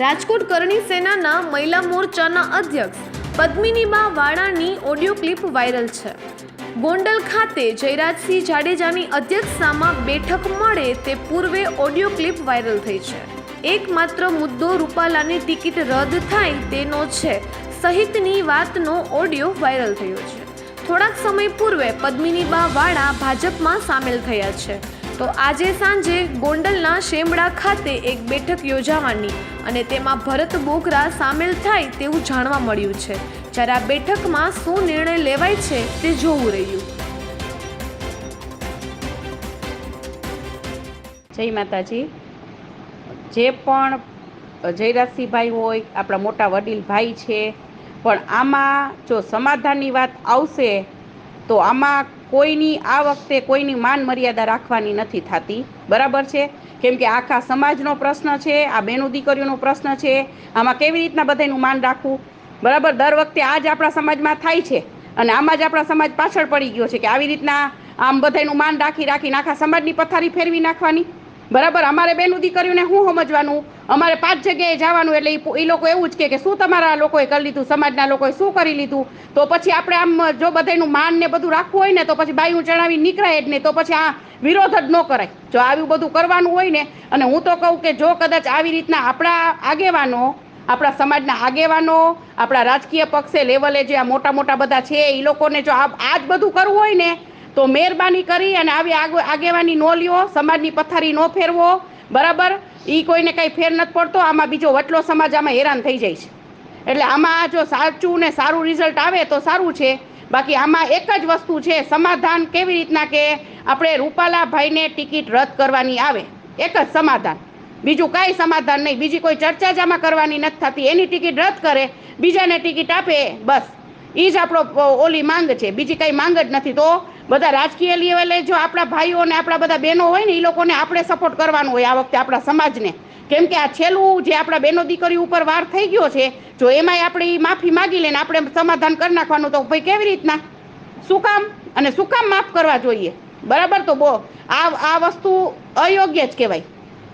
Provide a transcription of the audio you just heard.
રાજકોટ કરણી સેનાના મહિલા મોરચાના અધ્યક્ષ પદ્મિનીબા વાળાની ઓડિયો ક્લિપ વાયરલ છે. ગોંડલ ખાતે જયરાજસિંહ જાડેજાની અધ્યક્ષતામાં બેઠક મળે તે પૂર્વે ઓડિયો ક્લિપ વાયરલ થઈ છે. એકમાત્ર મુદ્દો રૂપાલાની ટિકિટ રદ થાય તેનો છે. સહિતની વાતનો ઓડિયો વાયરલ થયો છે. થોડાક સમય પૂર્વે પદ્મિનીબા વાળા ભાજપમાં સામેલ થયા છે. તો આજે સાંજે ગોંડલના શેમડા ખાતે એક બેઠક યોજાવાની અને તેમાં ભરત બોગરા સામેલ થાય તેવું જાણવા મળ્યું છે. જ્યારે આ બેઠકમાં શું નિર્ણય લેવાય છે તે જોવું રહ્યું. જય માતાજી. જે પણ જયરાજસિંહભાઈ હોય, આપણા મોટા વડીલ ભાઈ છે, પણ આમાં જો સમાધાનની વાત આવશે તો આમાં કોઈની આ વખતે કોઈની માન મર્યાદા રાખવાની નથી થતી. બરાબર છે? કેમ કે આખા સમાજનો પ્રશ્ન છે, આ બેનું દીકરીઓનો પ્રશ્ન છે, આમાં કેવી રીતના બધાનું માન રાખવું? બરાબર? દર વખતે આ જ આપણા સમાજમાં થાય છે. અને આમાં જ આપણા સમાજ પાછળ પડી ગયો છે કે આવી રીતના આમ બધાનું માન રાખી રાખીને આખા સમાજની પથારી ફેરવી નાખવાની? બરાબર? અમારે બેનું દીકરીઓને શું સમજવાનું? અમારે પાંચ જગ્યાએ જવાનું એટલે એ લોકો એવું જ કે શું તમારા લોકોએ કરી લીધું? સમાજના લોકોએ શું કરી લીધું? તો પછી આપણે આમ જો બધાનું માન ને બધું રાખવું હોય ને તો પછી બાયું ચણાવી નીકળાય જ નહીં. તો પછી આ વિરોધ જ ન કરાય. જો આવું બધું કરવાનું હોય ને, અને હું તો કહું કે જો કદાચ આવી રીતના આપણા આગેવાનો, આપણા સમાજના આગેવાનો, આપણા રાજકીય પક્ષે લેવલે જે આ મોટા મોટા બધા છે એ લોકોને જો આ જ બધું કરવું હોય ને તો મહેરબાની કરી અને આવી આગ- આગેવાની નો લ્યો, સમાજની પથારી નો ફેરવો. બરાબર? એ કોઈને કંઈ ફેર નથી પડતો. આમાં બીજો વટલો સમાજ આમાં હેરાન થઈ જાય છે. એટલે આમાં જો સાચું ને સારું રિઝલ્ટ આવે તો સારું છે. બાકી આમાં એક જ વસ્તુ છે, સમાધાન કેવી રીતના કે આપણે રૂપાલાભાઈને ટિકિટ રદ કરવાની આવે. એક જ સમાધાન. બીજું કાંઈ સમાધાન નહીં. બીજી કોઈ ચર્ચા જ આમાં કરવાની નથી થતી. એની ટિકિટ રદ કરે, બીજાને ટિકિટ આપે, બસ. એ જ આપણો ઓલી માંગ છે. બીજી કાંઈ માંગ જ નથી. તો બધા રાજકીય લેવલે જો આપણા ભાઈઓ અને આપણા બધા બહેનો હોય ને એ લોકોને આપણે સપોર્ટ કરવાનો હોય આ વખતે આપણા સમાજને. કેમ કે આ છેલ્લું જે આપણા બહેનો દીકરી ઉપર વાર થઈ ગયો છે, જો એમાંય આપણે માફી માગી લઈને આપણે સમાધાન કરી નાખવાનું, તો ભાઈ કેવી રીતના? શું કામ? અને શું કામ માફ કરવા જોઈએ? બરાબર તો બો. આ આ વસ્તુ અયોગ્ય જ કહેવાય.